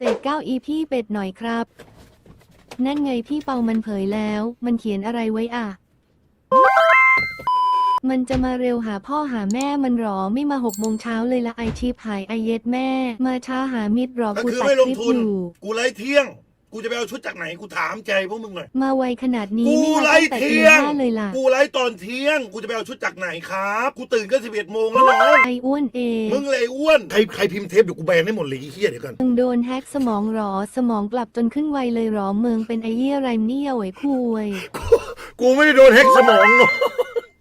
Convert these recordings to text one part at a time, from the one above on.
เตะเก้าอีพี่เป็ดหน่อยครับ นั่นไงพี่เปามันเผยแล้ว มันเขียนอะไรไว้อะ มันจะมาเร็วหาพ่อหาแม่มันหรอไม่มาหกโมงเช้าเลยละไอชีพหายไอเย็ดแม่ มาช้าหามิดหรอก็กูคือตัดไม่ลคงลิปทุนอยู่ กูไล่เที่ยง กูจะไปเอาชุดจากไหนกูถามใจพวกมึงหน่อยมาไวขนาดนี้กูไม่มาไล่ตั้งแต่เที่ตียง ห้าเลยล่ะกูไล่ตอนเที่ยง กูจะไปเอาชุดจากไหนครับ กูตื่นก็สิบเอ็ดโมงแล้วน้องไออ้วนเองมึงเลยอ้วนใครใครพิมพ์เทปเดี๋ยวกูแบนให้หมดเลยไอ้เฮียเดี๋ยวกัน มึงโดนแฮกสมองหรอ สมองกลับจนขึ้นไวเลยหรอเมืองเป็นไอเยี่ยไรมเนี่ยไอ้คุย กูไม่ได้โดนแฮกสมองเนาะ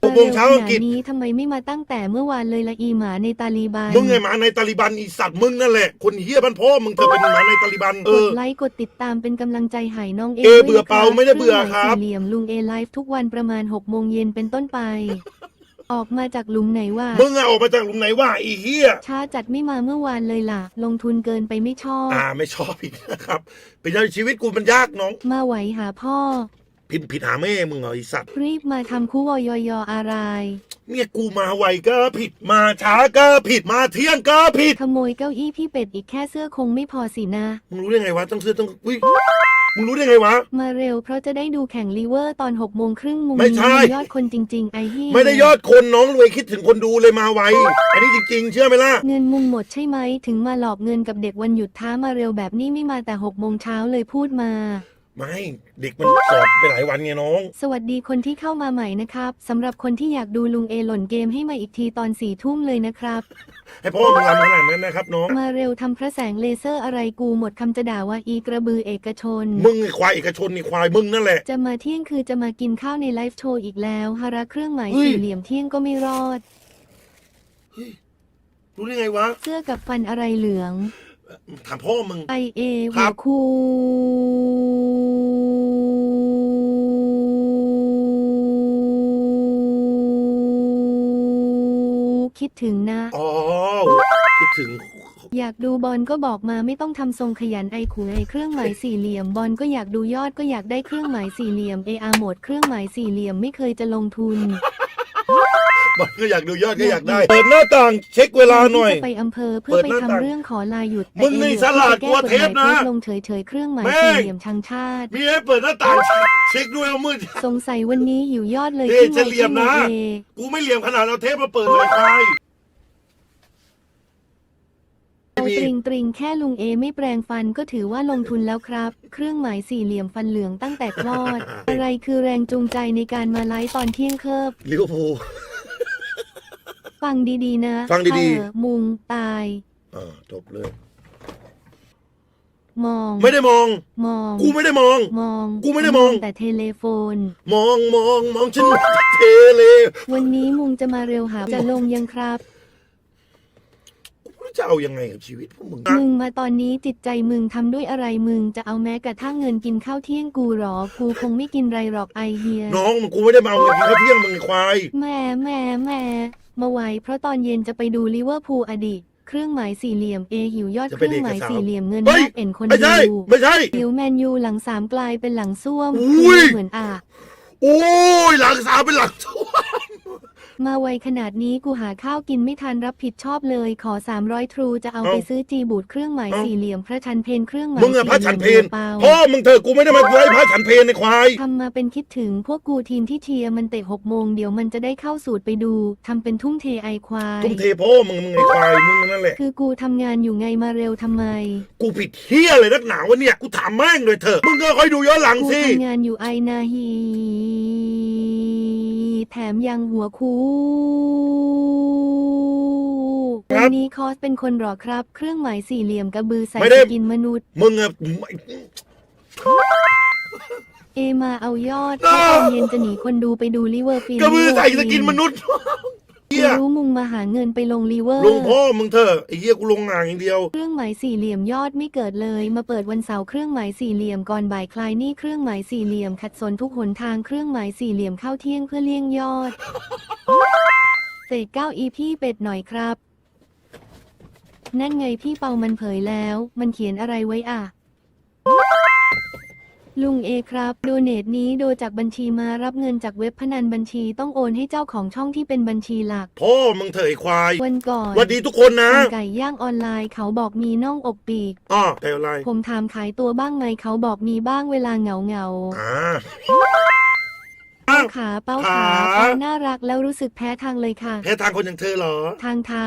หกโมงเช้าอังกฤษขนาดนี้ทำไมไม่มาตั้งแต่เมื่อวานเลยละอีหมาในตาลีบันมึงไงหมาในตาลิบันอีสัตว์มึงนั่นแหละ คนเฮียบ้านพ่อมึงเธอเป็นหมาในตาลิบันเอกดอ ไลค์กดติดตามเป็นกำลังใจให้น้องเอเอด้วยเบื่อนะเปล่าครับไม่ได้เบื่อครับเคองหมายสี่เหลี่ยมลุงเอไลฟ์ทุกวันประมาณ6โมงเย็นเป็นต้นไป ออกมาจากหลุมไหนวะมึงอะออกมาจากหลุมไหนว่าอีเฮียช้าจัดไม่มาเมื่อวานเลยล่ะ ลงทุนเกินไปไม่ชอบ อ่าไม่ชอบอีกนะครับ เป็นยังชีวิตกูมันยากน้อง มาไหวหาพ่อ พิมพ์ผิดหาแม่มึงเหรอไอสัตว์รีบมาทำคู่วอยอยอะไรเมียกูมาไวก็ผิดมาช้าก็ผิดมาเที่ยงก็ผิดขโมยเก้าอี้พี่เป็ดอีกแค่เสื้อคงไม่พอสินะ มึงรู้ได้ไงวะต้องเสื้อต้องอุ้ยมึงรู้ได้ไงวะ มาเร็วเพราะจะได้ดูแข่งลีเวอร์ตอน6โมงครึ่งมุมไม่ใช่นี้ยอดคนจริง ๆ ไอ้เหี้ยไม่ได้ยอดคนน้องรวยคิดถึงคนดูเลยมาไวอันนี้จริง ๆ เชื่อไหมล่ะ เงินมุมหมดใช่ไหมถึงมาหลอกเงินกับเด็กวันหยุดท้ามาเร็วแบบนี้ไม่มาแต่6โมงเช้าเลยพูดมา ไม่เด็กมันสอบไปหลายวันไงน้อง สวัสดีคนที่เข้ามาใหม่นะครับสำหรับคนที่อยากดูลุงเอหล่นเกมให้มาอีกทีตอนสี่ทุ่มเลยนะครับ ให้พ่อมึงรำขนาดนั้นนะครับน้อง มาเร็วทำพระแสงเลเซอร์อะไรกูหมดคำจะด่าว่าอีกระบือเอกชน มึงไอ้ควายเอกชนนี่ควายมึงนั่นแหละ จะมาเที่ยงคือจะมากินข้าวในไลฟ์โชว์อีกแล้วฮาระเครื่องหมายเฮ้ยสี่เหลี่ยมเที่ยงก็ไม่รอดรู้ได้ไงวะ เสื้อกับฟันอะไรเหลือง ถามพ่อมึง ไอเอครัหัวบ คูคิดถึงนะ อ๋อคิดถึง อยากดูบอลก็บอกมาไม่ต้องทำทรงขยันไอขุยไอเครื่องหมายสี่เหลี่ยมบอลก็อยากดูยอดก็อยากได้เครื่องหมายสี่เหลี่ยมเออาโหมดเครื่องหมายสี่เหลี่ยมไม่เคยจะลงทุน บอลก็อยากดูยอดก็อยากได้ เปิดหน้าต่างเช็คเวลาหน่อยที่จะไปอำเภอเพื่อเปิดไปหน้าทำต่างเรื่องขอลาหยุดแต่มึงนี่เอเหลือฉลาดที่จะกว่าเทปนะแก้กฎหมายโพสต์ลงเฉยๆเครื่องหมายแม่งสี่เหลี่ยมชังชาติ มีให้เปิดหน้าต่างเช็คด้วยเอามืดสงสัยวันนี้หิวยอดเลยเอ๊ะขึ้นจะเหลี่ยมนะเอกูไม่เหลี่ยมขนาดเราเทปมาเปิดเลยควายเอามีตริงตริงแค่ลุงเอไม่แปลงฟันก็ถือว่าลงทุนแล้วครับ เครื่องหมายสี่เหลี่ยมฟันเหลืองตั้งแต่คลอด อะไรคือแรงจูงใจในการมาไลฟ์ตอนเที่ยงเคิบลิเวอร์พูล ฟังดีๆนะฟังดีๆ เออมุงตาย อ่าจบเลย มอง ไม่ได้มอง มอง กูไม่ได้มอง มองกูไม่ได้มอง แต่เทเลโฟน มองมองมองฉันเทเลวันนี้มุงจะมาเร็วหาจะลงยังครับกูไม่ รู้จะเอายังไงกับชีวิตพวกมึงนะมึงมาตอนนี้จิตใจมึงทำด้วยอะไรมึงจะเอาแม้กระทั่งเงินกินข้าวเที่ยงกูหรอ กูคงไม่กินไรหรอกไอเฮียน้องกูไม่ได้มาเอาเงินกินข้าวเที่ยงมึงไอ้ควายแหม่แหม่แหม่มาไวเพราะตอนเย็นจะไปดูลิเวอร์พูลอดีตเครื่องหมายสี่เหลี่ยมเอหิวยอดจะเคไปรื่องหมายเด็กกับสาวสี่เหลี่ยมเงินเฮ้ยมากเอ็นคนไม่ใช่ดูไม่ใช่หิวแมนยูหลังสามกลายเป็นหลังส้วมอุ้ยเหมือนอะโอ้ยหลังสาวเป็นหลังชั่วมาไวขนาดนี้กูหาข้าวกินไม่ทันรับผิดชอบเลย ขอ 300 ทรูจะเอาเอ้าไปซื้อจีบูดเครื่องหมายเอ้าสี่เหลี่ยมพระชันเพนเครื่องหมายมึงอะพระฉันเพนสี่หลี่ยมเปล่าพ่อมึงเถอะกูไม่ได้มาไล่พระฉันเพนในควายทำมาเป็นคิดถึงพวกกูทีมที่เชียร์มันเตะหกโมงเดี๋ยวมันจะได้เข้าสูตรไปดูทำเป็นทุ่มเทไอควายทุ่มเทพ่อมึงมึงไอ้ควายมึงนั่นแหละคือกูทำงานอยู่ไงมาเร็วทำไม กูผิดเฮียเลยนักหนาวะเนี่ยกูถามแม่งเลยเถอะมึงก็ค่อยดูย้อนหลังกูสิทำงานอยู่ไอนาฮี แถมยังหัวคูวันนี้คอสเป็นคนหรอครับ เครื่องหมายสี่เหลี่ยมกระบือใส่สกินมนุษย์ มึงอะเอมาเอายอดเพราะตอนเย็นจะหนีคนดูไปดูลิเวอร์พูล กระบือใส่สกินมนุษย์ เฮียรู้มุงมาหาเงินไปลงลิเวอร์ ลงพ่อมึงเถอะไอ้เฮียกูลงอ่างอย่างเดียว เครื่องหมายสี่เหลี่ยมยอดไม่เกิดเลย มาเปิดวันเสาร์เครื่องหมายสี่เหลี่ยมก่อนบ่ายคลายหนี้เครื่องหมายสี่เหลี่ยมขัดสนทุกหนทางเครื่องหมายสี่เหลี่ยมเข้าเที่ยงเพื่อเลี่ยงยอดเตะเก้าอีพี่เป็ดหน่อยครับ นั่นไงพี่เปามันเผยแล้ว มันเขียนอะไรไว้อะ ลุงเอครับ โดเนทนี้โดจากบัญชีมารับเงินจากเว็บพนันบัญชีต้องโอนให้เจ้าของช่องที่เป็นบัญชีหลัก พ่อมึงเถอะไอ้ควายวันก่อนสวัสดีทุกคนนะสั่งไก่ย่างออนไลน์เขาบอกมีน่องอบปีกอ้อแต่อะไรผมถามขายตัวบ้างไหมเขาบอกมีบ้างเวลาเหงาเหงาอ่าๆอ้าวขาเป้าขาขาเป้าน่ารักแล้วรู้สึกแพ้ทางเลยค่ะ แพ้ทางคนอย่างเธอเหรอ ทางเท้า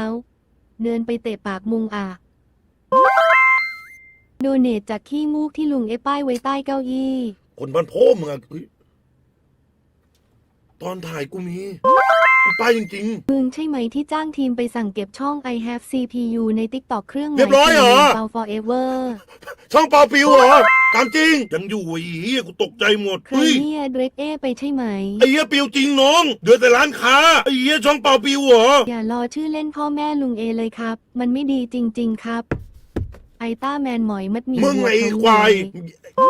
เดินไปเตะปากมุงอะ โดเนทจากขี้มูกที่ลุงเอป้ายไว้ใต้เก้าอี้คนบ้านพ่อมึงอะเฮ้ยตอนถ่ายกูมีกูไปจริง มึงใช่ไหมที่จ้างทีมไปสั่งเก็บช่อง I have CPU ใน TikTok เครื่องหเรีมายบร้อยเหรอ เปา forever ๆ ช่องเปาปิวเหรอตามจริง ยังอยู่ไอ้เหี้ยกูตกใจหมดใครเฮ้ยเนี่ยเดรกเอไปใช่ไหม ไอ้เหี้ยปิวจริงน้อง เดือดแต่ร้านค้าไอ้เหี้ยช่องเปาปิวเหรอ อย่ารอชื่อเล่นพ่อแม่ลุงเอเลยครับ มันไม่ดีจริง ๆ ครับ ไอต้าแมนหมอยมัดหมีมึงหัวไอ้ทองควายใหญ่กู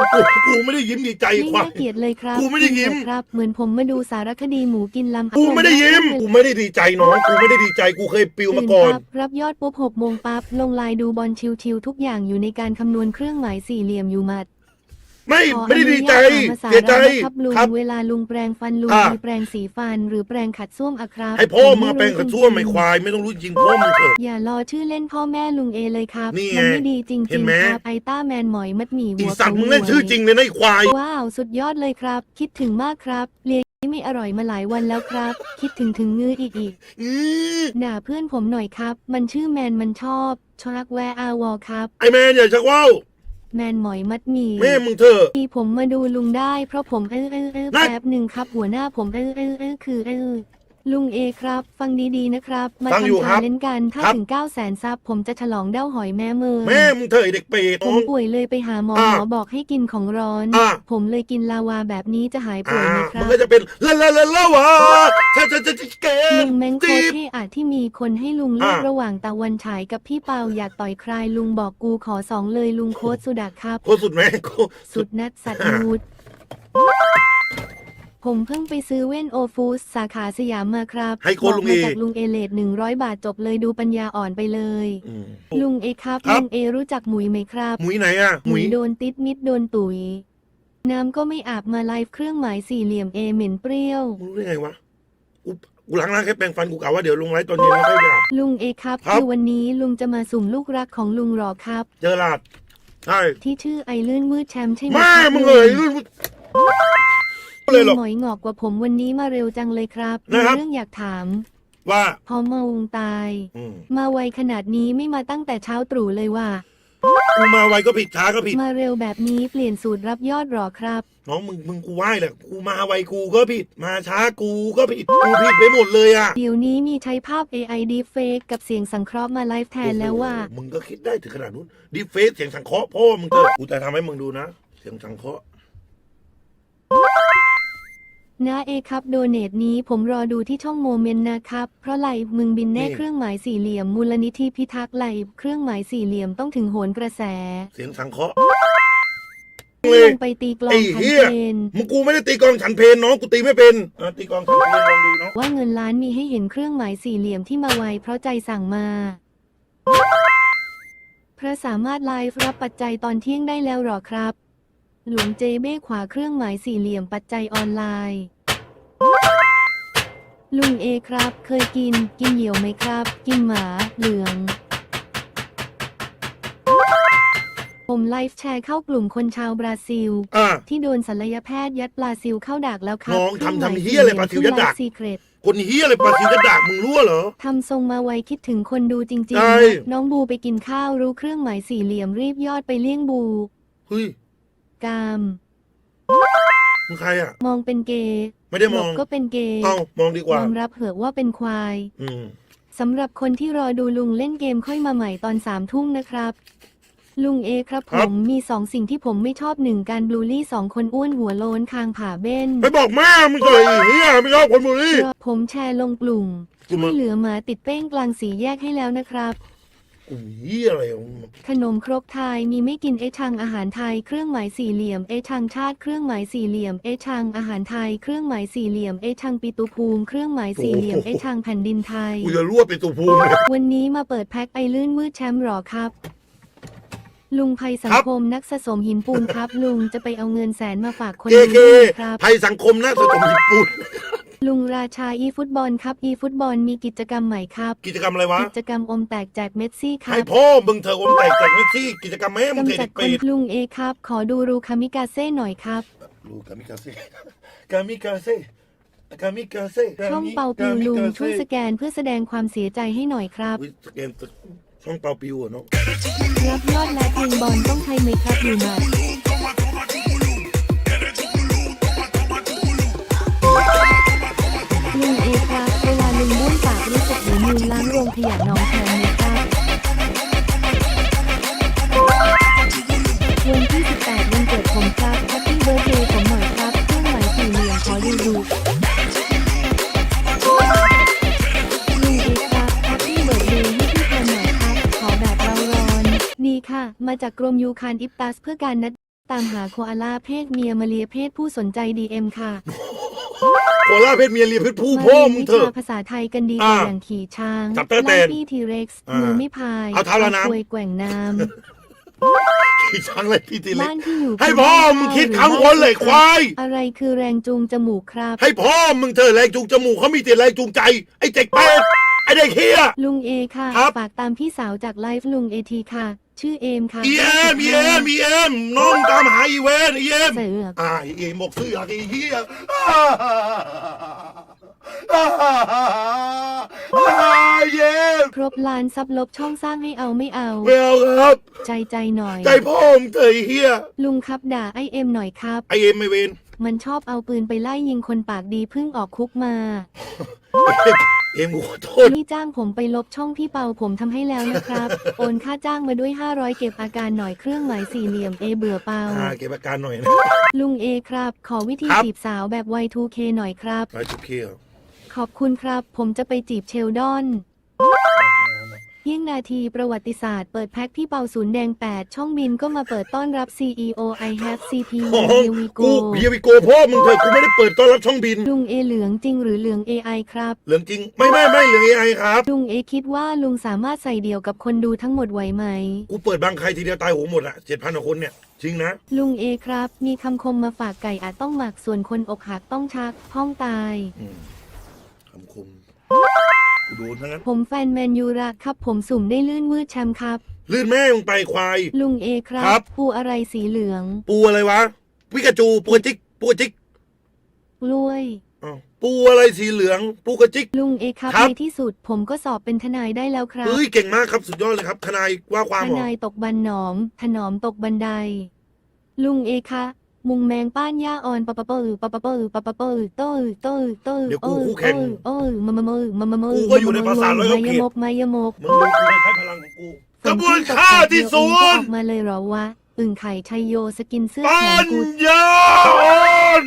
กูไม่ได้ยิ้มดีใจไม่ควาน่ายเกลียดเลยครับกูไม่ได้ยิ้มจริงเหรอครับ เหมือนผมมาดูสารคดีหมูกินลำกูไม่ได้ยิ้ม กูไม่ได้ดีใจน้อง กูไม่ได้ดีใจ กูเคยปิวมาก่อนตื่ครับรับยอดปุ๊บหกโมงปั๊บลงไลน์ดูบอลชิวๆทุกอย่างอยู่ในการคำนวณเครื่องหมายสี่เหลี่ยมอยู่หมัด ไม่ขอไม่ได้ดีใจอนุญาตถามภาษาเสียใจเรานะครับลุงครับ เวลาลุงแปรงฟันลุงอะ มีแปรงสีฟันหรือแปรงขัดส้วมอะครับให้พ่อมึงผแปลงกระซ่วมไม่ควาย ไม่ต้องรู้จริงพ่อมึงเถอะ อย่ารอชื่อเล่นพ่อแม่ลุงเอเลยครับนี่ไงมันไม่ดีจริเห็งนไหม ๆครับไอต้าแมนหมอยมัดหมี่อีหัวสัตว์เขามึงเล่นชื่อจริงเลยนะไอ้ควาย ว้าวสุดยอดเลยครับ คิดถึงมากครับเลี้ยงไม่อร่อยมาหลายวันแล้วครับ คิดถึงถึงงืออีกอีก อือด่าเพื่อนผมหน่อยครับ มันชื่อแมนมันชอบชรักแวร์อาวอครับ ไอแมนอย่าชักว่าว แมนหมอยมัดหมี่แม่มึงเถอะที่ผมมาดูลุงได้เพราะผมเออเออเออนั่นแป๊บหนึ่งครับหัวหน้าผมเออเออเออคือเออ ลุงเอครับ ฟังดีๆนะครับ มาฟังอยู่ทำครัชาบเลนจ์กันถ้าครับ ถึง9 0 0แสนซับผมจะฉลองเด้าหอยแม่มือแม่มึงเถอะไอ้เด็กเปรตผน้อมงป่วยเลยไปหาหมออะหมอบอกให้กินของร้อน อะ ผมเลยกินลาวาแบบนี้จะหายป่วอ่ายไหมคมัรันบก็จะเป็นละละละละวะฉันจะจะเกลุงแมงโคจีบ เท่อาจที่มีคนให้ลุงเลือกอะ ระหว่างตะวันฉายกับพี่เปาอยากต่อยใครลุงบอกกูขอสองเลยลุงโค้ดสุดาครับ โคตรสุดไหมโคตรสุดนัดสัตว์นูด ผมเพิ่งไปซื้อเว่นโอฟูสสาขาสยามมาครับให้โค้ดบลุอกงเอมาจากลุงเอเลดหนึ่งร้อยบาทจบเลยดูปัญญาอ่อนไปเลย อืม ลุงเอครับครับ ลุงเอรู้จักหมุยไหมครับ หมุยไหนอะหหมุมุยยโดนติดมิดโดนตุ๋ย น้ำก็ไม่อาบมาไลฟ์เครื่องหมายสี่เหลี่ยมเอเหม็นเปรี้ยว มึงรู้ได้ไงวะกูกูล้างหน้าแค่แปรงฟันกูกะว่าเดี๋ยวลงไลฟ์ตอนเย็นแล้วค่อยไปอาบ ลุงเอครับครับ คือวันนี้ลุงจะมาสุ่มลูกรักของลุงหรอครับ เจอหลาดใช่ที่ชื่อไอลื่นมืดแชมป์ใช่ไหมแม่ครับมึงลุเอ่ย เลยหรอก หมอยงอกกว่าผมวันนี้มาเร็วจังเลยครับนะมีครับ เรื่องอยากถาม ว่าพอมาวงตาย อืมมาไวขนาดนี้ไม่มาตั้งแต่เช้าตรู่เลยว่ะกูมาไวก็ผิดช้าก็ผิด มาเร็วแบบนี้เปลี่ยนสูตรรับยอดหรอครับ น้องมึงมึงกูไหว้แหละกูมาไวกูก็ผิด มาช้ากูก็ผิดกูผิดไปหมดเลยอะเดี๋ยวนี้มีใช้ภาพ AI Deepfake กับเสียงสังเคราะห์มาไลฟ์แทนแล้วว่าโอ้โหมึงก็คิดได้ถึงขนาดนู้นดีเฟซเสียงสังเคราะห์พ่อมึงเถอะกูจะทำให้มึงดูนะ เสียงสังเคราะห์ นะเอครับโดเนทนี้ผมรอดูที่ช่องโมเมนต์นะครับ เพราะไหลมึงบินแน่เครื่องหมายสี่เหลี่ยมมูลนิธิพิทักษ์ไหลเครื่องหมายสี่เหลี่ยมต้องถึงโหนกระแสเสียงสังเคราะห์ลงไปตีกลอไอ้งคันเหี้ย เพนมึงกูไม่ได้ตีกลองฉันเพลนน้องกูตีไม่เป็นอะตีกลองฉันเพลนลองดูเนาะว่าเงินล้านมีให้เห็นเครื่องหมายสี่เหลี่ยมที่มาไวเพราะใจสั่งมา พระสามารถไลฟ์รับปัจจัยตอนเที่ยงได้แล้วหรอครับ หลวงเจเบ้ขวาเครื่องหมายสี่เหลี่ยมปัจจัยออนไลน์ ลุงเอครับ เคยกิน กินเหยี่ยวไหมครับ กินหมา เหลือง ผมไลฟ์แชร์เข้ากลุ่มคนชาวบราซิล อะ ที่โดนศัลยแพทย์ยัดปลาซิลเข้าดักแล้วครับน้องครื่ทำหมายทำเหี้ยอะไรปลาซิลยัดดัก ซีเครต คนเฮียอะไรปลาซิวจะดักมึงรั่วเหรอ ทำทรงมาไวคิดถึงคนดูจริงใช่ๆนะน้องบูไปกินข้าวรู้เครื่องหมายสี่เหลี่ยมรีบยอดไปเลี่ยงบู เฮ้ย กาม มึงใครอะ มองเป็นเกย์ไม่ได้หมลอบงก็เป็นเกย์เอ้ามองดีกยว่าอมรับเหอะว่าเป็นควาย อืม สำหรับคนที่รอดูลุงเล่นเกมค่อยมาใหม่ตอนสามทุ่มนะครับ ลุงเอครับคผรับ มมีสองสิ่งที่ผมไม่ชอบหนึ่งการบลูลี่สองคนอ้วนหัวโลนคางผ่าเบ้นไปบอกแม่มึงเลยเฮียไม่ชอบคนบุรีเพราะผมแชร์ลงกลุ่ม กูช่มึวยงเหลือหมาติดเป้งกลางสีแยกให้แล้วนะครับ กูเฮียอะไรของมึงขนมครกไทยมีไม่กินเอชังอาหารไทยเครื่องหมายสี่เหลี่ยมเอชังชาติเครื่องหมายสี่เหลี่ยมเอชังอาหารไทยเครื่องหมายสี่เหลี่ยมเอชังปิตุภูมิเครื่องหมายสี่เหลี่ยมเอชังแผ่นดินไทย กูจะรั่วไปสู่ภูมิเลย วันนี้มาเปิดแพ็คไอลื่นมืดแชมป์หรอครับ ลุงภัยสังครับคมนักสะสมหินปูนครับ ลุงจะไปเอาเงินแสนมาฝากคนเคดูเคด้วยครับ ภัยสังคมนะสะสมหินปูน ลุงราชาอีฟุตบอลครับ อีฟุตบอลมีกิจกรรมใหม่ครับ กิจกรรมอะไรวะ กิจกรรมอมแตกแจกเมสซี่ครัให้บพ่อมึงเถอะอมแตกแจกเมสซี่ กิจกรรมแม่มึงเถกำจัอะดเด็กคเปรนตลุงเอครับ ขอดูรูคามิกาเซ่หน่อยครับลูกกามิกาเซ่กามิกาเซ่กามิกาเซ่ช่องเปาปิวลุงช่วยสแกนเพื่อแสดงความเสียใจให้หน่อยครับอุ๊ยสแกนช่องเปาปิวอะเนาะ รับยอดและเพลงบอลต้องใช้ไหมครับอยู่หมัดลุงเอครับเวลาลุงบ้วนปากรู้สึกเหมือนลุงล้างโรงขยะน้องแคมไหมครับวันที่ 18วันเกิดผมครับแฮปปี้เบิร์ดเดย์ผมหน่อยครับเครื่องหมายสี่เหลี่ยมขอดูดู มาจากกรมยูคานอิปตัสเพื่อการนัดตามหาโคอาลาเพศเมียมาเลียเพศผู้สนใจดีเอ็มค่ะโคราชเพชรเมียเรียเพชรผู้พ่อมึงเถอะารียนวิชาภาษาไทยกันดีกว่าอ่าอย่างขี่ช้างจับเตอร์แตนไล่ปี้ทีเร็กซ์อ่ามืมือไม่พายเอาเท้าละน้ำควยแกว่งน้ำขี่ช้างอะไรพี่ทีเล็กบ้านที่อยู่ให้คือพ่อบ้านมึงเช่าคิดหรือคำคนเลยบ้านควายอะไรคือแรงจูงจมูกครับ ให้พ่อมึงเถอะแรงจูงจมูกเขามีแต่แรงจูงใจ ไอ้เจ็กเป็ดไอ้เด็กเฮียลุงเอค่ะครับฝากตามพี่สาวจากไลฟ์ลุงเอทีค่ะ ชื่อเอมค่ะอีเอ็มอีเอ็มอีเอ็มน้องตามหาอีเวนอีเอ็มเสือกอ่าอีเอ็มบอกซื้ออะไรเฮียอ่าอ่าอ่าเย็มครบล้านซับลบช่องสร้างให้เอาไม่เอา ไม่เอาครับ ใจใจหน่อย ใจพ่อมึงเถอะไอ้เฮียลุงครับด่าไอเอ็มหน่อยครับ ไอเอ็มไม่เวนมันชอบเอาปืนไปไล่ยิงคนปากดีเพิ่งออกคุกมา เอ็มกูขอโทษนี่จ้างผมไปลบช่องพี่เปาผมทำให้แล้วนะครับ โอนค่าจ้างมาด้วย 500 เก็บอาการหน่อยเครื่องหมายสี่เหลี่ยมเอเบื่อเปา อ่าเก็บอาการหน่อยนะ ลุงเอครับ ขอวิธีครับ จีบสาวแบบ Y2K หน่อยครับ ไปจุกเคียวขอบคุณครับ ผมจะไปจีบเชลดอน เยี่ยงนาทีประวัติศาสตร์เปิดแพ็คพี่เปาศูนย์แดง 8 ช่องบินก็มาเปิดต้อนรับ CEO I have CP โอ้โห Here we กู go เฮียวิโกพ่อมึงเถอะกูไม่ได้เปิดต้อนรับช่องบิน ลุงเอเหลืองจริงหรือเหลือง AI ครับเรื่องจริง ไม่ไม่ไม่เรื่องเอไอครับ ลุงเอคิดว่าลุงสามารถใส่เดี่ยวกับคนดูทั้งหมดไหวไหม กูเปิดบางใครทีเดียวตายโหงหมดอะเจ็ดพันกว่าคนเนี่ย จริงนะ ลุงเอครับ มีคำคมมาฝากไก่อาจต้องหมักส่วนคนอกหักต้องชักพ้องตายอืมคำคม กูโดนทั้งนั้นผมแฟนแมนยูระครับ ผมสุ่มได้ลื่นวืดแชมป์ครับ ลื่นแม่มึงไปควาย ลุงเอครัครับ ปูอะไรสีเหลืองปูอะไรวะปิกาจูปูกระจิกปูกระจิกกล้วย อ้าวปูอะไรสีเหลือง ปูกระจิก ลุงเอครับครับ ในที่สุด ผมก็สอบเป็นทนายได้แล้วครับเฮ้ยเก่งมากครับสุดยอดเลยครับทนายว่าความทเหรอนายตกบันหนอม ถนอมตกบันได ลุงเอคะ มุงแมงป้านย่าอ่อนปะปะเปอปะปะเปอปะปะเปอเต้อเต้อเต้อเดี๋ยวกูคู่แข่งเออมามามือมามามือกูก็อยู่ในภาษาร้อยมยกเกียรติมกมายมกมึงดูกูไม่ใช้พลังของกูกระบวนค่าที่ศูฝนนย์ออกมาเลยเหรอวะอึ่งไข่ชัยโยสกินเสื้อปัแขนญกูญาอ่อน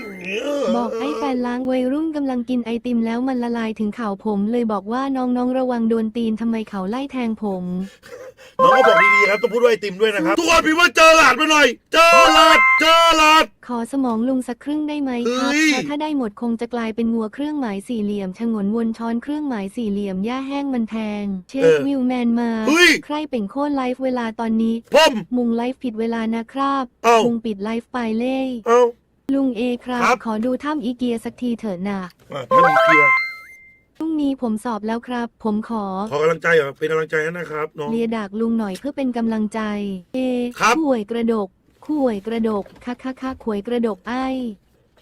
บอกไอ้แฟนล้างวัยรุ่นกำลังกินไอติมแล้วมันละลายถึงเข่าผมเลยบอกว่าน้องๆระวังโดนตีนทำไมเขาไล่แทงผม น้องก็บอกดีๆครับต้องพูดว่าไอติมด้วยนะครับทุกคนพิมพ์ว่าเจอหลาดมาหน่อย เจอหลาดเจอหลาด ขอสมองลุงสักครึ่งได้ไหมครับเฮ้ย เพราะถ้าได้หมดคงจะกลายเป็นงัวเครื่องหมายสี่เหลี่ยมชงนวนช้อนเครื่องหมายสี่เหลี่ยมย่าแห้งมันแทง เชฟวิวแมนมาเฮ้ยใครเป่งโค่นไลฟ์เวลาตอนนี้พ่อมมุงไลฟ์ผิดเวลานะครับเอ้า มุงปิดไลฟ์ไปเล่เอ้า ลุงเอครับ ครับ ขอดูถ้ำอีเกียสักทีเถอะนะอะถ้ามีเกียร์ พรุ่งนี้ผมสอบแล้วครับ ผมขอ ขอกำลังใจเหรอเป็นกำลังใจให้นะครับน้อง เลียดากลุงหน่อยเพื่อเป็นกำลังใจ เอครับ ข่วยกระดกข่วยกระดกค่ะค่ะค่ะข่วยกระดกไอ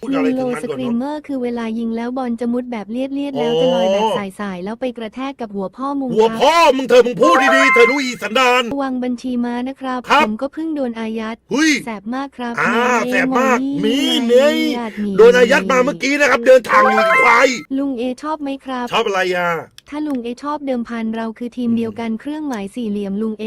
พูดลุอะไรงโลถึงมันสก่อนกรีมเนาะเมอร์คือเวลายิงแล้วบอลจะมุดแบบเลียดเลียดๆแล้วโอ้จะลอยแบบสายสายๆแล้วไปกระแทกกับหัวพ่อมุงหัวครับ พ่อมึงเธอมึงพูดดีๆเธอรู้อีสันดานระวังบัญชีม้านะครับ ครับ ผมก็เพิ่งโดนอายัด เฮ้ย แสบมากครับอ่าเนแสบมากวมีเนี่ยญาติหโดนอายัดมาเมื่อกี้นะครับ เดินทางอยู่อีกควายลุงเอชอบไหมครับ ชอบอะไรอะ ถ้าลุงเอชอบเดิมพันเราคือทีมเดียวกันเครื่องหมายสี่เหลี่ยมลุงเอ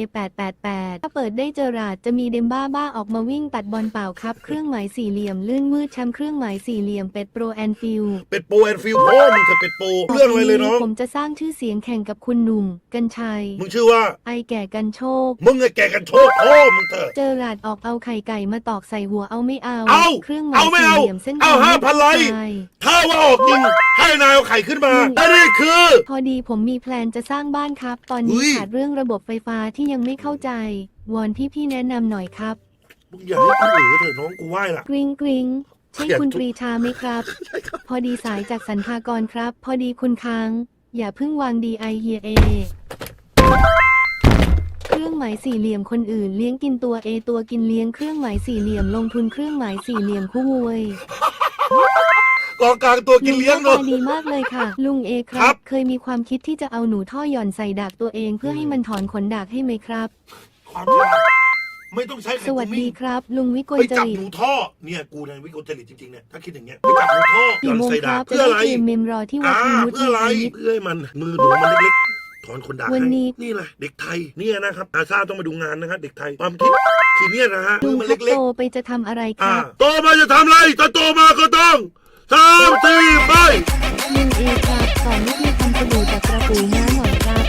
888ถ้าเปิดได้เจอราดจะมีเดมบ้าบ้าออกมาวิ่งตัดบอลเปล่าครับ เครื่องหมายสี่เหลี่ยมลื่นมืดแชมป์เครื่องหมายสี่เหลี่ยมเป็ดโปรแอนฟิลเป็ดโปแอนฟิลพ่อมึงเธอเป็ดโปเรื่องอะไรเลยน้องผมจะสร้างชื่อเสียงแข่งกับคุณหนุ่มกัญชัยมึงชื่อว่า ไอแก่กันโชค มึงไอ้แก่กันโชคพ่อมึงเถอะเจอราดออกเอาไข่ไก่มาตอกใส่หัวเอาไม่เอาเอาเครื่องหมายเอาไม่สี่เอาเหลี่ยมเส้นเอาทงห้าพันไลค์ม่ถ้าว่าออกจริงให้นายเอาไข่ขึ้นมาและนี่คือพอดีผมมีแพลนจะสร้างบ้านครับ ตอนเฮ้นี้ยขาดเรื่องระบบไฟฟ้าที่ยังไม่เข้าใจ วอนพี่ๆแนะนำหน่อยครับ มึงอย่าให้กูเอ๋อเถอะน้องกูไหว้ละ กริ๊งกริ๊งใช่อยากคุณทุปรีชาไหมครับ พอดีสายจากสันพากรครับ พอดีคุณค้าง อย่าเพิ่งวางดีไอเฮียเอเครื่องหมายสี่เหลี่ยมคนอื่นเลี้ยงกินตัวเอตัวกินเลี้ยงเครื่องหมายสี่เหลี่ยมลงทุนเครื่องหมายสี่เหลี่ยมคู่เวย กองกลางตัวกินเลี้ยงหเนาะน้าตาดีมากเลยค่ะ ลุงเอคครัรับ บ เคยมีความคิดที่จะเอาหนูท่อหย่อนใส่ดักตัวเองเพื่อให้มันถอนขนดักให้ไหมครับ ความฉลาดไม่ต้องใช้ไข่สวัสกูดีมิ่งครับ ลุงวิกลไปจจับริตหนูท่อเนี่ยกูเนี่ยวิกลจริตจริงๆเนี่ยถ้าคิดอย่างเงี้ยไปจับหนูท่อหย่กี่อนโมงใส่คดารับบจะเพื่อได้อะไรเกมเมมรอที่วัดอ่ามีมุดเพื่ออะไรมีนิด เพื่อให้มันมือหนูมันเล็กๆถอนขนดาบวันให้นี้นี่แหละเด็กไทยเนี่ยนะครับอาซาต้องมาดูงานนะครับเด็กไทยความคิดทีเนี้ยนะฮะลุมืองมันครับเล็กโตไปจะทำอะไรคๆอ่ารับ โตมาจะทำอะไรถ้าโตมาก็ต้อง สามสี่ไปลุงเอครับสอนวิธีทำสบู่จากกระปุกน้าหน่อยครับ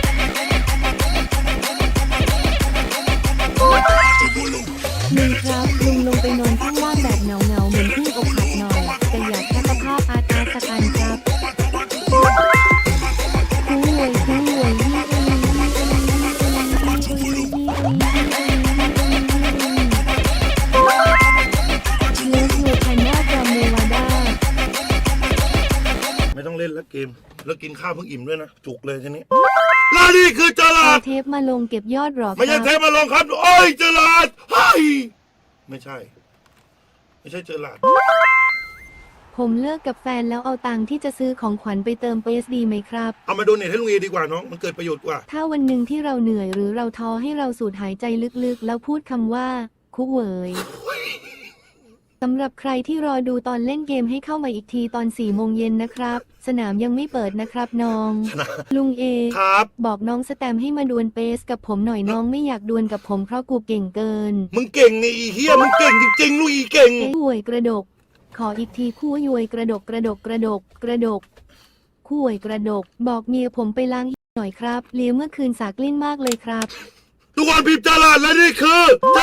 ข้าวเพิ่งอิ่มด้วยนะ จุกเลยทีนี้แล้วนี่คือจลาเอาดเทปมาลงเก็บยอดหรอคไม่ใช่รับเทพมาลองครับโอ้ยจลาดเฮ้ยไม่ใช่ ไม่ใช่เจลาดผมเลิกกับแฟนแล้วเอาตังค์ที่จะซื้อของขวัญไปเติมเปสดีไหมครับ เอามาโดเนทให้ลุงเอดีกว่าน้องมันเกิดประโยชน์กว่า ถ้าวันหนึ่งที่เราเหนื่อยหรือเราท้อให้เราสูดหายใจลึกๆ แล้วพูดคำว่า คุกเหวยสำหรับใครที่รอดูตอนเล่นเกมให้เข้ามาอีกทีตอน4ี่โมงเย็นนะครับ สนามยังไม่เปิดนะครับน้อง ลุงเอ ครับ บอกน้องสแตมให้มาดวลเปสกับผมหน่อยน้องไม่อยากดวลกับผมเพราะกูเก่งเกิน มึงเก่งนี่อีเฮียมึงเก่งจริงๆลูกอีเก่ง เอ้ยหวยกระดก ขออีกทีคู่ยวยกระดกกระดกกระดกกระดก คู่ยกระดก บอกเมียผมไปล้างหน่อยครับ เลี้ยเมื่อคืนสากลิ้นมากเลยครับ ทุกคนพิมพ์จลาดและนี่คือเจ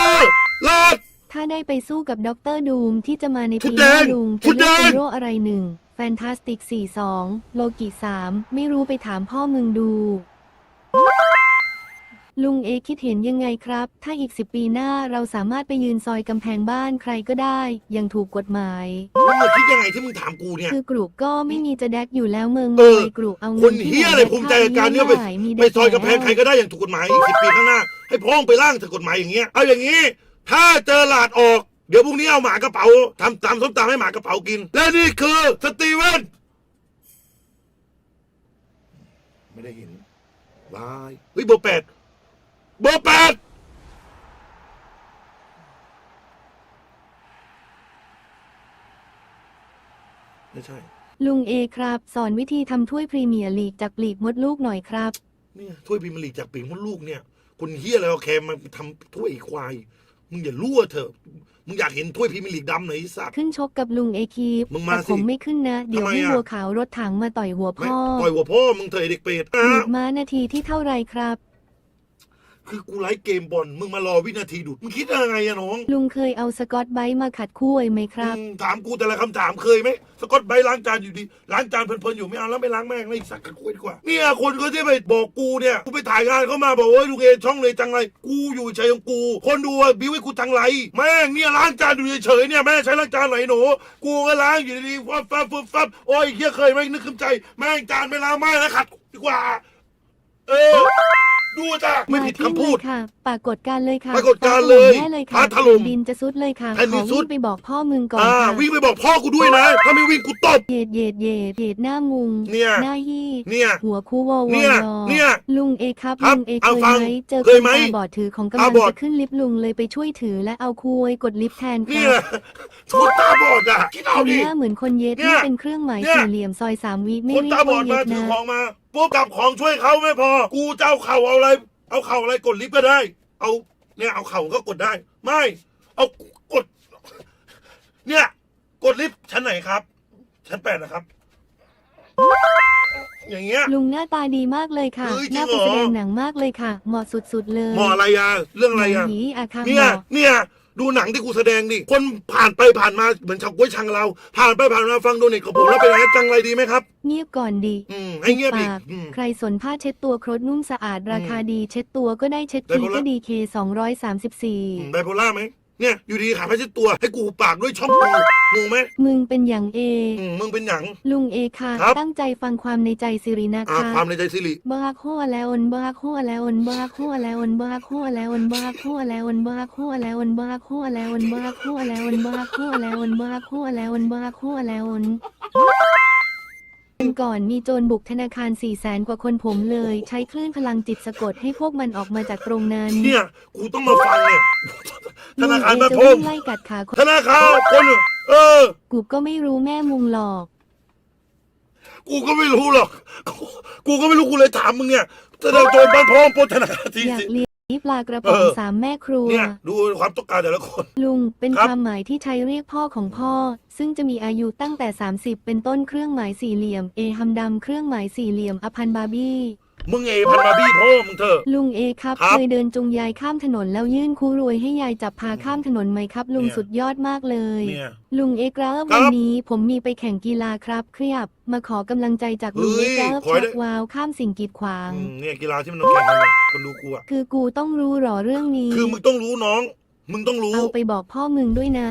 ลาด ถ้าได้ไปสู้กับด็อกเตอร์ดูมที่จะมาในฟุปีตหแดน้างลุงฟุจะตแดเลือกงฮีโร่อะไรหนึ่งแฟนตาสติก42โลกิ3ไม่รู้ไปถามพ่อมึงดู ลุงเอคิดเห็นยังไงครับ ถ้าอีกสิบปีหน้าเราสามารถไปยืนซอยกำแพงบ้านใครก็ได้อยังถูกกฎหมาย มึงมาคิดยังไงที่มึงถามกูเนี่ย คือกรุก็ไม่มีจะแดกอยู่แล้วเมืองเออเลยกรุเอาคเงินนที่เฮียไหนอะไรภูมิใจกับการเนี่ยไปหมีแดไปซอยกำแพงล้วใครก็ได้อย่างถูกกฎหมายอีกสิบปีข้างหน้า ให้พ้องไปร่างถูกกฎหมายอย่างเงี้ยเอาอย่างนี้ ถ้าเจอหลาดออก เดี๋ยวพรุ่งนี้เอาหมากระเป๋าทำตามส้มตำให้หมากระเป๋ากิน และนี่คือสตีเวนไม่ได้เห็นวายเฮ้ยเบอร์แปดเบอร์แปดไม่ใช่ ลุงเอครับ สอนวิธีทำถ้วยพรีเมียร์ลีกจากปลีกมดลูกหน่อยครับ เนี่ยถ้วยพรีเมียร์ลีกจากปีกมดลูกเนี่ย คนเฮียอะไรเอาแคมมาทำถ้วยควาย มึงอย่ารั่วเถอะ มึงอยากเห็นถ้วยพรีเมียร์ลีกดำไหนไอ้สัตว์ ขึ้นชกกับลุงเอคีฟมึงมาแต่สิผมไม่ขึ้นนะ เดี๋ยวทำไมให้อะวัวขาวรถถังมาต่อยหัวไม่พ่อต่อยหัวพ่อมึงเถอะไอ้เด็กเป็ดหอะ ยุดม้านาทีที่เท่าไรครับ คือกูไลฟ์เกมบอลมึงมารอวินาทีดุดมึงคิดยังไงอะน้องลุงเคยเอาสกอตไบรท์มาขัดคู่ไหมครับ อืมถามกูแต่ละคำถามเคยไหมสกอตไบรท์ล้างจานอยู่ดีล้างจานเพลินๆอยู่ไม่เอาแล้วไม่ล้างแม่งเลยอีกสักกันกูดีกว่าเนี่ยคนก็ที่ไปบอกกูเนี่ยกูไปถ่ายงานเขามาบอกว่าลูกเอช่องเลยจังไรกูอยู่เฉยของกู คนดูอะบิวให้กูจังไรแม่งเนี่ยล้างจานอยู่เฉยๆเนี่ยแม่ใช้ล้างจานไหนหนูกูก็ล้างอยู่ดีๆฟับฟับฟับฟับโอ้ยเฮียเคยไหมนึกขึ้นใจแม่งจานไม่ล้างไม่แล้วขัดดีกว่า เออ ดูจ้ะไม่ผิดคำพูดมาที่เลยค่ะปรากฏการณ์เลยค่ะปรากฏการณ์เลยฟ้าถล่มแน่เลยค่ะฟ้าถล่มดินจะซุดเลยค่ะแผ่นดิขอนซุวิ่ดงไปบอกพ่อมึงก่อนอ่าค่ะวิ่งไปบอกพ่อกูด้วยนะ ถ้าไม่วิ่งกูตบ เหยดเหยดเหยดเหยดหน้ามุงเนี่ย หน้ายี่เนี่ย หัวคู่วอวเนี่ยอยอเนี่ยลุงเอครับครับลุงเอเอาเคยฟังไหมเจอเคคยนไหมตาบอดถือของกำลัตางบอด จะขึ้นลิฟต์ลุงเลยไปช่วยถือและเอาคุยกดลิฟต์แทนคเนี่รัยบคนตาบอดอะคิดเอาทำดิ หน้าเหมือนคนเย็ดเนี่ยนี่เป็นเครื่องหมายเนี่ย สี่เหลี่ยมซอยสามวิไม่คนเรียตากบอว่าดเย็มาดถือนะของมาปุ๊บกับของช่วยเขาไม่พอ กูจะเอาเข่าเอาอะไร เอาเข่าอะไรกดลิฟต์ก็ได้ เอาเนี่ยเอาเข่าก็กดได้ ไม่ เอากด เนี่ย กดลิฟต์ชั้นไหนครับ ชั้นแปดนะครับ อย่างเงี้ย ลุงหน้าตาดีมากเลยค่ะ เฮ้ยจริน่างไปเหรอแสดงหนังมากเลยค่ะ เหมาะสุดๆเลยหมออะไรอะเรื่องอะไรอะหนังผีอะค่ะเนี่ยหมอเนี่ย ดูหนังที่กูแสดงดิคนผ่านไปผ่านมาเหมือนชาวกล้วยชังเรา ผ่านไปผ่านมาฟังโดเนทของผมแล้วเป็นไงจังไรดีไหมครับ เงียบก่อนดิอืมให้เงียบอีกปากอืม ใครสนผ้าเช็ดตัวครดนุ่มสะอาดราคาอืมดีเช็ดตัวก็ได้เช็ดได้ทีหมดละ ก็ดีเคสองร้อยสามสิบสี่ อืมไบโพล่าไหม เนี่ยอยู่ดีขาพาเช็ดตัวให้กูปากด้วยช่องกูงงไหมมึงเป็นอย่างเอ อืมมึงเป็นหยัง ลุงเอค่ะ ครับ ตั้งใจฟังความในใจสิรินะอ่าคะความในใจสิริบ้าขั้วแล้วอนบ้าขั้วแล้วอนบ้าขั้วแล้วอนบ้าขั้วแล้วอนบ้าขั้วแล้วอนบ้าขั้วแล้วอนบ้าขั้วแล้วอนบ้าขั้วแล้วอนบ้าขั้วแล้วอนบ้าขั้วแล้วอนบ้าขั้วแล้วอน ก่อนมีโจรบุกธนาคารสี่แสนกว่าคนผมเลย ใช้คลื่นพลังจิตสะกดให้พวกมันออกมาจากตรงนั้นเนี่ยกูต้องมาฟังเนี่ยธลุนางคารเอบ้านจะพวิ่งงไล่กัดขาคนธนาคารคนเออ กูก็ไม่รู้แม่มุงหรอก กูก็ไม่รู้หรอกกูกูก็ไม่รู้กูเลยถามมึงเนี่ยธนาคารบ้านพงปล้นธนาคารทีอยากสิเลี้ยง ปลากระป๋องเออ สามแม่ครัว เนี่ยดูความต้องการแต่ละคน ลุงเป็นครับความหมายที่ใช้เรียกพ่อของพ่อ ซึ่งจะมีอายุตั้งแต่ 30 เป็นต้นเครื่องหมายสี่เหลี่ยม เอฮัมดำเครื่องหมายสี่เหลี่ยมอพันบาร์บี้ มึงเอพันมาบี้พ่อมึงเถอะ ลุงเอครับครับ เคยเดินจูงยายข้ามถนนแล้วยื่นคูรวยให้ยายจับพาข้ามถนนไหมครับ ลุงเนี่ยสุดยอดมากเลย เนี่ย ลุงเอกราฟครับวันนี้ผมมีไปแข่งกีฬาครับเครียบ มาขอกำลังใจจากลุงเฮ้เอยกราฟขอให้ชัได้กวาวข้ามสิ่งกีดขวาง อืมเนี่ยกีฬาที่มันต้องแข่งกันเนี่ยคนดูกูอะคือกูต้องรู้หรอเรื่องนี้ คือมึงต้องรู้น้อง มึงต้องรู้ เอาไปบอกพ่อมึงด้วยนะ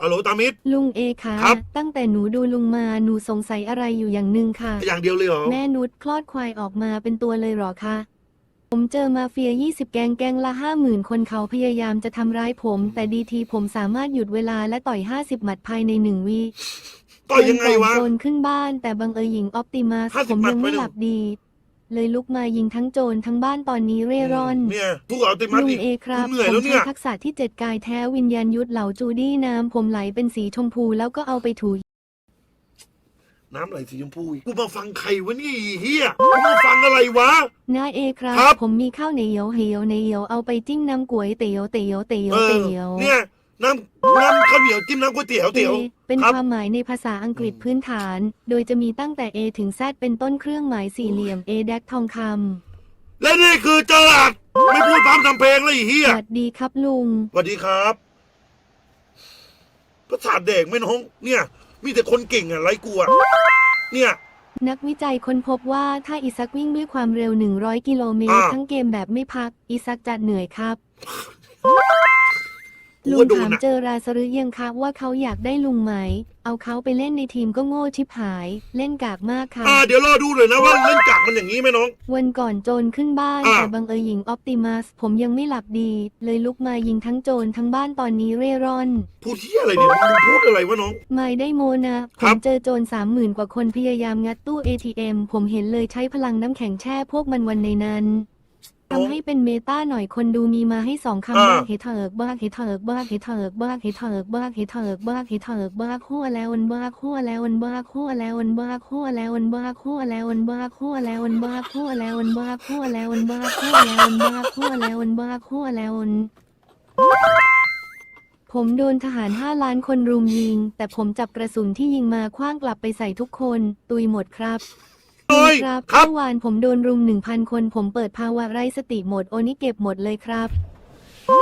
อะโหลตามิด ลุงเอคะครับ ตั้งแต่หนูดูลุงมาหนูสงสัยอะไรอยู่อย่างหนึ่งค่ะ อย่างเดียวเลยเหรอ แม่นุชคลอดควายออกมาเป็นตัวเลยเหรอคะผมเจอมาเฟีย 20 แกงแกงละ 50,000 คนเขาพยายามจะทำร้ายผม แต่ดีทีผมสามารถหยุดเวลาและต่อย 50 หมัดภายในหนึ่งวิต่อยยังไงวะนก่อนโจรขึ้นบ้านแต่บังเอิญหญิงออปติมัส50ผมยังหมัไม่ดไปหนึ่ง หลับดี เลยลุกมายิงทั้งโจรทั้งบ้านตอนนี้เร่ร่อน เนี่ยทุกเอาติมัสลุงอีกเอครับกูเหนื่อยผแล้มวเนี่ใช้ย ทักษะที่เจ็ดกายแท้วิญญาณยุทธเหล่าจูดี้น้ำผมไหลเป็นสีชมพูแล้วก็เอาไปถู น้ำไหลสีชมพูอีกกูมาฟังใครวะนี่ไอ้เฮียกูมาฟังอะไรวะนาเอครับ ครับ ผมมีข้าวเหนียวเหยวเหนียวเอาไปจิ้มน้ำก๋วยเตี๋ยวเตี๋ยวเตี๋ยวเออเตี๋ยวเนี่ย น้ำน้ำข้าวเหนียวจิ้มน้ำก๋วยเตี๋ยวเตี๋ยว A เป็นครับ ความหมายในภาษาอังกฤษพื้นฐาน โดยจะมีตั้งแต่ A ถึง Z เป็นต้นเครื่องหมายสี่เหลี่ยม A แดกทองคและนี่คือจลาดไม่พูดพร่ำทำเพลงเลยไอ้เฮีำยสวัสดีครับลุง สวัสดีครับประสาทเด็กไม่น้อง เนี่ย มีแต่คนเก่งอะไรกูอะเนี่ย นักวิจัยค้นพบว่าถ้าอีซักวิ่งด้วยความเร็ว 100 กิโลเมตรอ่า ทั้งเกมแบบไม่พัก อีซักจะเหนื่อยครับกู ลุว่างโดถานมอะเจอราสรึยังครับว่าเขาอยากได้ลุงไหม เอาเขาไปเล่นในทีมก็โง่ชิบหาย เล่นกากมากค่ะ อ่าเดี๋ยวรอดูเลยนะว่าเล่นกากมันอย่างนี้ไหมน้อง วันก่อนโจรขึ้นบ้านอ่าแต่บังเอิญหญิงออปติมัส ผมยังไม่หลับดี เลยลุกมายิงทั้งโจรทั้งบ้านตอนนี้เร่ร่อน พูดที่อะไรเนี่ยมึงพูดอะไรวะน้อง ไม่ได้โมนะผครัมบเจอโจรสามหมื่นกว่าคนพยายามงัดตู้ ATM ผมเห็นเลยใช้พลังน้ำแข็งแช่พวกมันวันในนั้น ทำให้เป็นเมตาหน่อยคนดูมีมาให้สองคำอ่าบ้าเฮเถิกบ้าเฮเถิกบ้าเฮเถิกบ้าเฮเถิกบ้าเฮเถิกบ้าเฮเถิกบ้าขั้วแล้ววันบ้าขั้วแล้ววันบ้าขั้วแล้ววันบ้าขั้วแล้ววันบ้าขั้วแล้ววันบ้าขั้วแล้ววันบ้าขั้วแล้ววันบ้าขั้วแล้ววันบ้าขั้วแล้ววันบ้าขั้วแล้ววันบ้าขั้วแล้ววันผมโดนทหารห้าล้านคนรุมยิง แต่ผมจับกระสุนที่ยิงมาคว้างกลับไปใส่ทุกคน ตุยหมดครับ โอ้ยครับครับ เมื่อวานผมโดนรุมหนึ่งพันคน ผมเปิดภาวะไร้สติหมด โอนี่เก็บหมดเลยครับ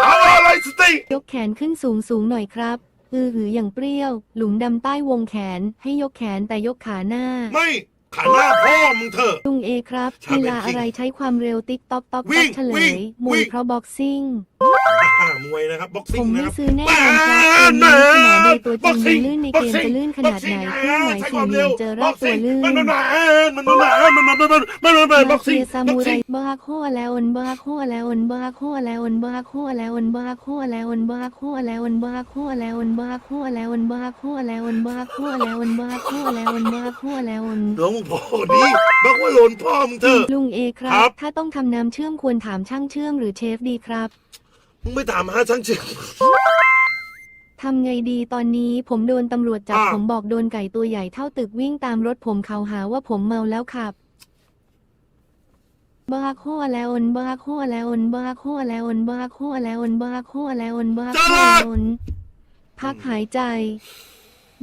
เอาอะไรสติยกแขนขึ้นสูงสูงหน่อยครับ อือหืออย่างเปรี้ยว หลุมดำใต้วงแขน ให้ยกแขนแต่ยกขาหน้า ไม่ ขาหน้าพ่อมึงเถอะ ลุงเอครับชากีเป็นฬาจริงอะไรใช้ความเร็วติ๊กต๊อกต๊อกวิ่ต๊อกงเฉลวิ่ยงมววิ่ยง เพราะบ็อกซิ่ง อ่ามวยนะครับบ็อกผซิ่งมนะไม่ครับซื้อแน่นอนครับแม่เกมนี้ขนาดในตัวจบ็ริอกงซิ่มันลื่นในเกมจะลื่นขนาดไหนเครื่องหมายสี่เหลี่ยมเจอรอบตัวลื่นมันมันมันมันมันมันมันมันมันมันมันบ็มาอกซิ่เฟีงยซาบ็อมูกไรซิ่งบ้าขั้วแล้วอนบ้าขั้วแล้วอนบ้าขั้วแล้วอนบ้าขั้วแล้วอนบ้าขั้วแล้วอนบ้าขั้วแล้วอนบ้าขั้วแล้วอนบ้าขั้วแล้วอนบ้าขั้วแล้วอนบ้าขั้วแล้วอนบ้าขั้วแล้วอนบ้าขั้วแล้วอนน้องมึงพอดีบักว่าโลนพ่อมึงเถอะ ลุงเอครัครับ บ ถ้าต้องทำน้ำเชื่อมควรถามช่างเชื่อมหรือเชฟดีครับมึงไม่ถามหาช่างเชื่อม ทำไงดีตอนนี้ผมโดนตำรวจจับอ่าผมบอกโดนไก่ตัวใหญ่เท่าตึกวิ่งตามรถผมเขาหาว่าผมเมาแล้วขับบ้าขั้วแล้วอนบ้าขั้วแล้วอนบ้าขั้วแล้วอนบ้าขั้วแล้วอนบ้าขั้วแล้วอนบ้าขั้วแล้วอนพักหายใจ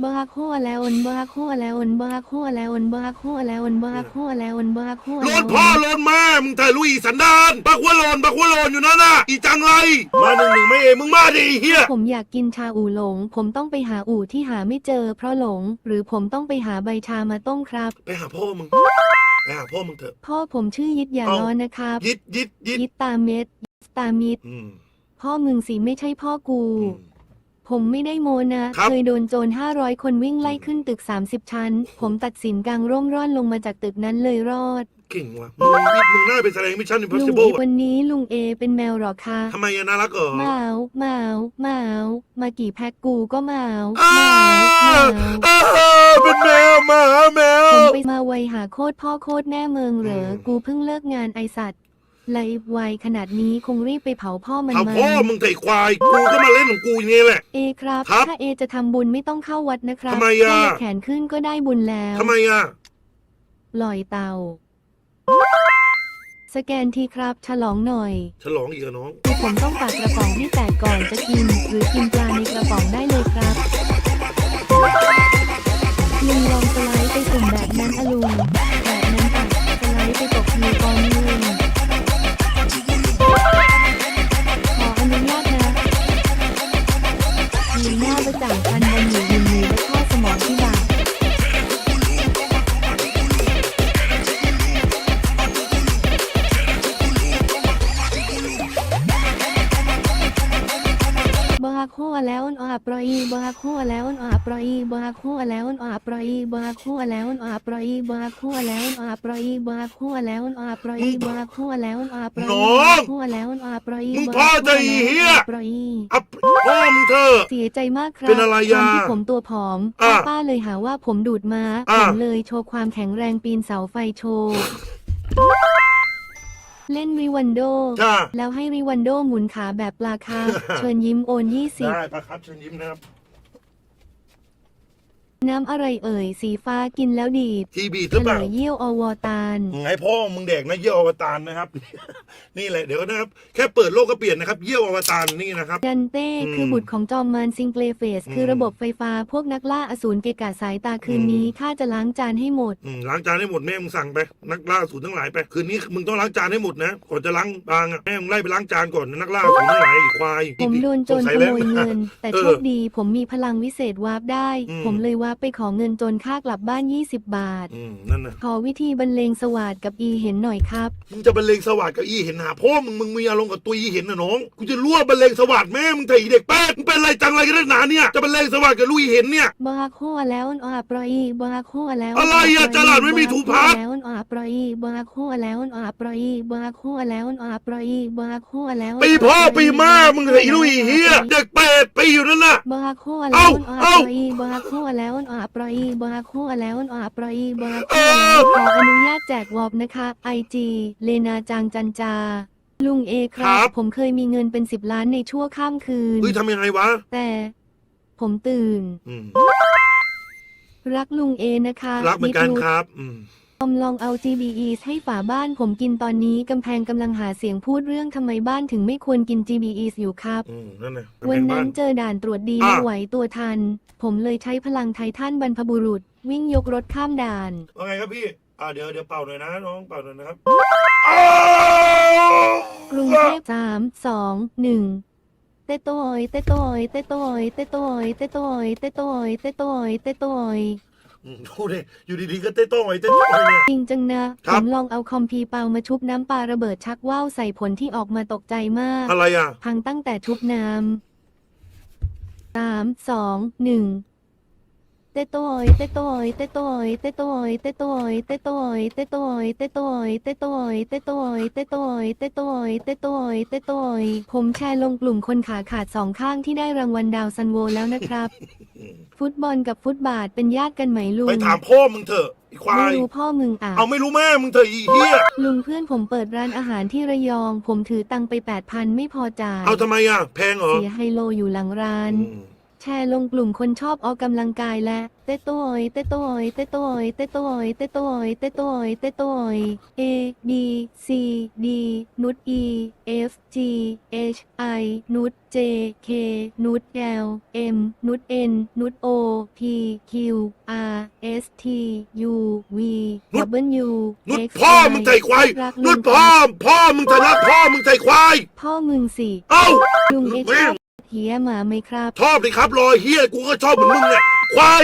บาโคแล้วอนบาโคแล้วอนบาโคแล้วอนบาโคแล้วอนบาโคแล้วอนบาโคโลนพ่อโลนแม่มึงถ่ายลุยสันดานบักว่าโลนบักว่าโลนอยู่นั่นน่ะอีจังไรมาหนึ่งหนึ่งไม่เองมึงมาดิไอ้เฮียผมอยากกินชาอู่หลง ผมต้องไปหาอู่ที่หาไม่เจอ เพราะหลง หรือผมต้องไปหาใบชามาต้มครับ ไปหาพ่อมึงไปหาพ่อมึงเถอะพ่อผมชื่อยิดอย่าเอ้าร้อนนะครับ ยิดยิดยิดยิดตาเม็ดยิดตามิดอืมพ่อมึงสิไม่ใช่พ่อกูอืม ผมไม่ได้โมนะ ครับ เคยโดนโจร500 คนวิ่งไล่ขึ้นตึก 30 ชั้น ผมตัดสินกลางร่มร่อนลงมาจากตึกนั้นเลยรอด เก่งว่ะมึงนี่มึงน่าไปแสดงมิชชั่นอิมพอลุสิงเบิเอลวันนี้ลุงเอเป็นแมวเหรอคะทำไมอะน่ารักเหรอเมาเมาเมามากี่แพ็กกูก็เมาอ้าเมาเมาอ้าเป็นแมวมาหาแมว ผมไปมาไวหาโคตรพ่อโคตรแม่เมืองเหรอ อืม กูเพิ่งเลิกงานไอสัตว์ ไลฟ์ไวขนาดนี้คงรีบไปเผาพ่อมันเอามาพ่อมึงไถ่ควาย กูก็มาเล่นของกูอย่างนี้แหละ เอครับครับถ้าเอจะทำบุญไม่ต้องเข้าวัดนะครับทำไมอะแค่ยกแขนขึ้นก็ได้บุญแล้วทำไมอะลอยเตา สแกนทีครับ ฉลองหน่อย ฉลองอีกอะน้องคือผมต้องปากกระป๋องที่แตกก่อนจะกิน หรือกินปลาในกระป๋องได้เลยครับลุงลองสไลด์ไปสุ่มแบบนั้นอะลุงแบบนั้นอะสไลด์ไปตกมือกองลุง มีหน้าประจ่างพันยันอยู่ยินดีและข้อสมองที่บา คัวแล้วอนอาปรอยบาคัวแล้วอนอาปรอยบาคัวแล้วอนอาปรอยบาคัวแล้วอนอาปรอยบาคัวแล้วอนอาปรอยบาคัวแล้วอนอาปรอยบาคัวแล้วอนอาปรอยน้องบาคัวแล้วอนอาปรอยมึงพอใจอีเหี้ยปรอยอับพ่อมึงเถอะเสียใจมากครับเป็นอะไรตอะนที่ผมตัวผอมอะป้าเลยหาว่าผมดูดมาอะผมเลยโชว์ความแข็งแรงปีนเสาไฟโชว์ เล่นริวันโด จ้า แล้วให้ริวันโดหมุนขาแบบปลาคาร์ฟ เชิญยิ้มโอนยี่สิบ ได้ปะครับเชิญยิ้มนะครับ น้ำอะไรเอ่ย สีฟ้ากินแล้วดีดทีบีหเฉรือเปลล่ายเยี่ยวอวตารไงพ่อมึงแดกนะเยี่ยวอวตารนะครับ นี่แหละเดี๋ยวนะครับ แค่เปิดโลกก็เปลี่ยนนะครับ เยี่ยวอวตารนี่นะครับ ดันเต้อืมคือบุตรของจอมมารซิงเกลเฟส อืมคือระบบไฟฟ้าพวกนักล่าอสูรเกะกะสายตาคืนอืม นี้ข้าจะล้างจานให้หมด อืมล้างจานให้หมดแม่มึงสั่งไป นักล่าสูตรทั้งหลายไปคืนนี้มึงต้องล้างจานให้หมดนะก่อนจะล้างบางอะแม่มึงไล่ไปล้างจานก่อนนะนักล่าสูตรทั้งหลายไอ้ควายผมโดนโจรสงสัขแล้ว โมยเงิน แต่เออโชคดีผมมีพลังวิเศษวาร์ปได้ อืม ผมเลยวาร์ปไปขอเงินโจรค่ากลับบ้าน 20 บาท อืมนั่นนะขอวิธีบรรเลงสวัสดกับอีเห็นหน่อยครับ มึงจะบรรเลงสวัสดิ์กับอีเห็นหาพ่อมึงมึงมีอารมณ์กับตัวอีเห็นนะน้องกูจะรั่วบรรเลงสวัสดิ์แม่มึงเถอะไอ้เด็กแป๊ดมึงเป็นอะไรจังอะไรกันนักหนาเนี่ยจะบรรเลงสวัสดิ์กับลุยเห็นเนี่ย บาคัวแล้วอนอาปรอยบาคัวแล้วอะไรอะจลาดไม่มีถูกพัก แล้วอนอาปรอยบาคัวแล้วอนอาปรอยบาคัวแล้วอนอาปรอยบาคัวแล้วปีพ่อปีแม่มึงเถอะไอ้ลุยเฮียเด็กแปดปีอยู่นั่นน่ะ บาคัวแล้วอนอาเอ้าปรอยบาคัวแล้วอนอาปรอยบาคัวแล้วอนอาปรอยบาเอคัวอขออนุญาตแจกวอบนะคะไอจีเลนาจางจันจา ลุงเอคครัรับ บ ผมเคยมีเงินเป็นสิบล้านในชั่วข้ามคืน เฮ้ยทำยังไงวะ แต่ ผมตื่น อืมรักลุงเอนะคะรักเหมือนกันนิดครับ อืมล องลองเอา GBE ให้ฝาบ้านผมกินตอนนี้กำแพงกำลังหาเสียงพูดเรื่องทำไมบ้านถึงไม่ควรกิน GBE อยู่ครับ อืมนั่นน่ะวันเป็นั้บ้านเจอด่านตรวจดีอะไม่ไหวตัวทัน ผมเลยใช้พลังไททันบรรพบุรุษ วิ่งยกรถข้ามด่าน ว่าไงครับพี่ อ่าเดี๋ยวเดี๋ยวเป่าหน่อยนะน้องเป่าหน่อยนะครับกรุงเทพสามสองหนึ่งเตโตยเตโตยเตโตยเตโตยเตโตยเตโตยเตโตยเตโตย อืมดูดิอยู่ดีๆก็เต้โต้อยเต้โต้อยเนี่ย จริงจังนะครัผบมลองเอาคอมพีเปามาชุบน้ำปลาระเบิดชักว่าวใส่ผลที่ออกมาตกใจมาก อะไรอะ พังตั้งแต่ชุบน้ำสามสองหนึ่งเตโตยเตโตยเตโตยเตโตยเตโตยเตโตยเตโตยเตโตยเตโตยเตโตยเตโตยเตโตยเตโตยเตโตยผมแชร์ลงกลุ่มคนขาขาดสองข้างที่ได้รางวัลดาวซันโวแล้วนะครับ ฟุตบอลกับฟุตบาทเป็นญาติกันไหมลุง ไปถามพ่อมึงเถอะไอ้ควาไม่ย รู้พ่อมึงอะ เอาไม่รู้แม่มึงเถอะอีเหี้ย ลุงเพื่อนผมเปิดร้านอาหารที่ระยอง ผมถือตังค์ไปแปดพันไม่พอจ่าย เอาทำไมอะ แพงเหรอเสียไฮโลอยู่หลังร้าน อืม แชร์ลงกลุ่มคนชอบออกกำลังกายและเต้ต้อยเต้ต้อยเต้ต้อยเต้ต้อยเต้ต้อยเต้ต้อยเต้ต้อย A B C D นุด E F G H I นุด J K นุด L M นุด N นุด O P Q R S T U V นุช W นุชพ่อมึงไถ่ควายนุชพ่อพ่อมึงชนะพ่อมึงไถ่ควาย พ่อมึงสิ เอ้าลุงเอช เฮียมาไหมครับ ชอบเลยครับรอยเฮียกูก็ชอบเหมือนมึงเนี่ยควาย